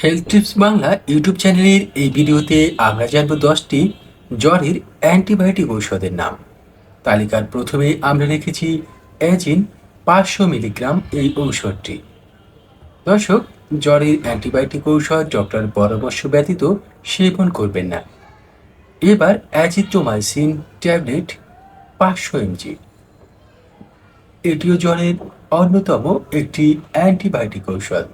Health tips Bangla YouTube চ্যানেলের এই ভিডিওতে আমরা জানব দশটি জ্বরের অ্যান্টিবায়োটিক ঔষধের নাম। তালিকার প্রথমে আমরা রেখেছি অ্যাজিন পাঁচশো মিলিগ্রাম এই ঔষধটি। দর্শক, জ্বরের অ্যান্টিবায়োটিক ঔষধ ডক্টর পরামর্শ ব্যতীত সেবন করবেন না। এবার অ্যাজিথ্রোমাইসিন ট্যাবলেট পাঁচশো এমজি এটিও জ্বরের অন্যতম একটি অ্যান্টিবায়োটিক ঔষধ।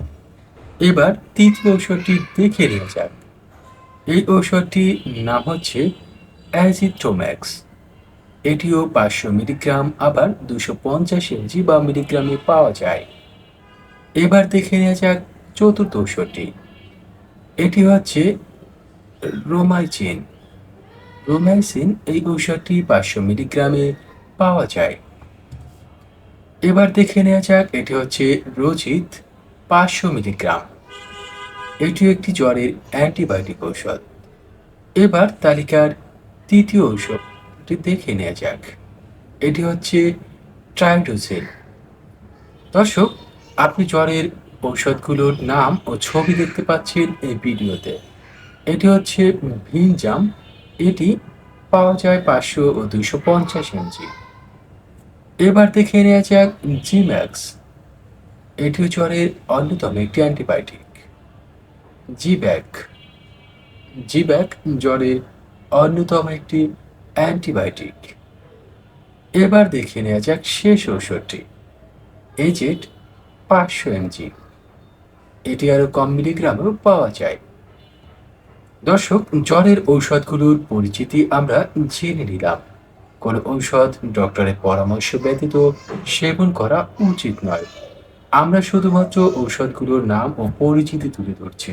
এবার তৃতীয় ঔষধটি দেখে নেওয়া যাক এই ঔষধটির নাম হচ্ছে অ্যাজিথ্রোম্যাক্স এটিও পাঁচশো মিলিগ্রাম, আবার দুশো পঞ্চাশ এমজি বা মিলিগ্রামে পাওয়া যায়। এবার দেখে নেওয়া যাক চতুর্থ ঔষধটি। এটি হচ্ছে রোমাইচিন রোমাইসিন এই ঔষধটি পাঁচশো মিলিগ্রামে পাওয়া যায়। এবার দেখে নেওয়া যাক এটি হচ্ছে রোজিত পাঁচশো মিলিগ্রাম। এটিও একটি জ্বরের অ্যান্টিবায়োটিক ঔষধ। এবার তালিকার তৃতীয় ঔষধটি দেখে নেওয়া যাক। এটি হচ্ছে ট্রাইডোসিল। দর্শক, আপনি জ্বরের ঔষধগুলোর নাম ও ছবি দেখতে পাচ্ছেন এই ভিডিওতে। এটি হচ্ছে ভিনজাম। এটি পাওয়া যায় পাঁচশো ও দুশো পঞ্চাশ এমজি। এবার দেখে নেওয়া যাক জিম্যাক্স। এটিও জ্বরের অন্যতম একটি অ্যান্টিবায়োটিক। জিব্যাক। জিব্যাক জ্বরের অন্যতম একটি অ্যান্টিবায়োটিক। এবার দেখে নেওয়া যাক শেষ ঔষধটি। এজেট পাঁচশো এমজি। এটি আরও কম মিলিগ্রামেও পাওয়া যায়। দর্শক, জ্বরের ঔষধগুলোর পরিচিতি আমরা জেনে নিলাম। কোনো ঔষধ ডক্টরের পরামর্শ ব্যতীত সেবন করা উচিত নয়। আমরা শুধুমাত্র ঔষধগুলোর নাম ও পরিচিতি তুলে ধরছি।